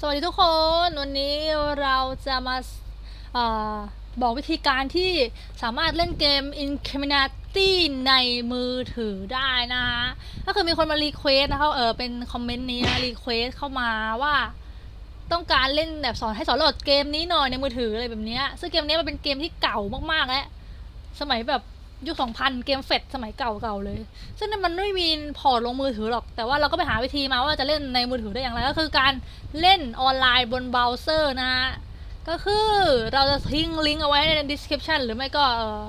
สวัสดีทุกคน วันนี้เราจะมาออบอกวิธีการที่สามารถเล่นเกม Incriminati ในมือถือได้นะฮะก็คือมีคนมารีเควสนะคะเออเป็นคอมเมนต์นี้นะรีเควสเข้ามาว่า ต้องการเล่นแบบสอนให้สอนโหลดเกมนี้หน่อยในมือถืออะไรแบบนี้ซึ่งเกมนี้มันเป็นเกมที่เก่ามากๆแล้วสมัยแบบ ยุค2000เกมเฟดสมัยเก่าๆเลย ซึ่งมันไม่มีพอร์ตลงมือถือหรอก แต่ว่าเราก็ไปหาวิธีมาว่าจะเล่นในมือถือได้อย่างไร ก็คือการเล่นออนไลน์บนเบราว์เซอร์นะฮะ ก็คือเราจะทิ้งลิงก์เอาไว้ใน description หรือไม่ก็เออ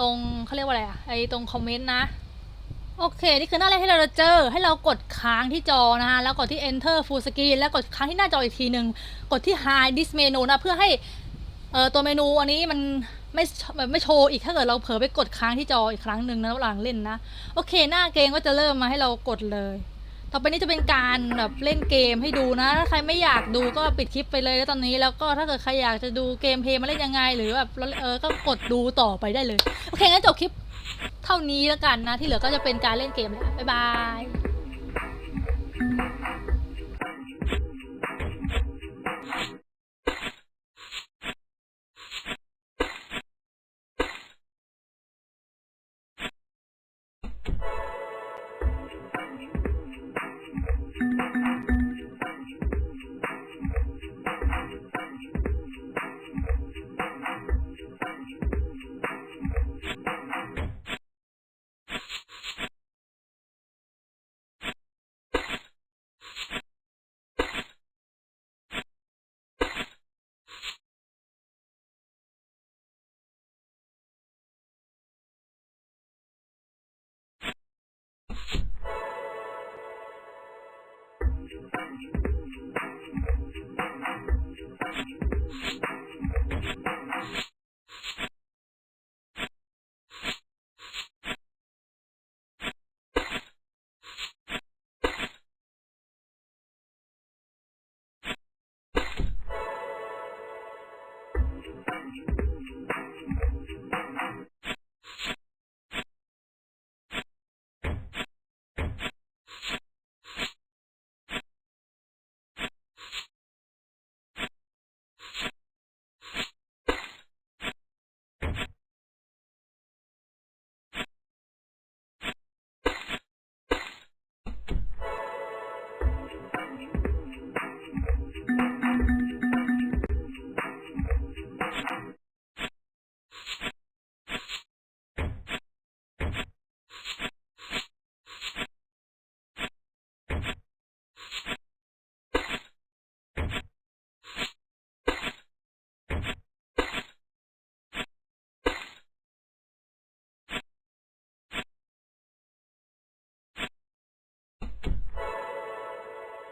ตรงเขาเรียกว่าอะไรอะไอตรงคอมเมนต์นะ โอเค นี่คือหน้าแรกที่เราจะเจอ ให้เรากดค้างที่จอนะฮะ แล้วกดที่ enter full screen แล้วกดค้างที่หน้าจออีกทีหนึ่งกดที่ hide this menu นะเพื่อให้เออตัวเมนูอันนี้มัน ไม่แบบไม่โชว์อีกถ้าเกิดเราเผลอไปกดค้างที่จออีกครั้งหนึ่งนะระหว่างเล่นนะโอเค หน้าเกมก็จะเริ่มมาให้เรากดเลย ต่อไปนี้จะเป็นการแบบเล่นเกมให้ดูนะ ถ้าใครไม่อยากดูก็ปิดคลิปไปเลยแล้วตอนนี้แล้วก็ถ้าเกิดใครอยากจะดูเกมเพลย์มาเล่นยังไง หรือแบบเออก็กดดูต่อไปได้เลยโอเคงั้นจบคลิปเท่านี้แล้วกันนะ ที่เหลือก็จะเป็นการเล่นเกมแล้วบ๊ายบาย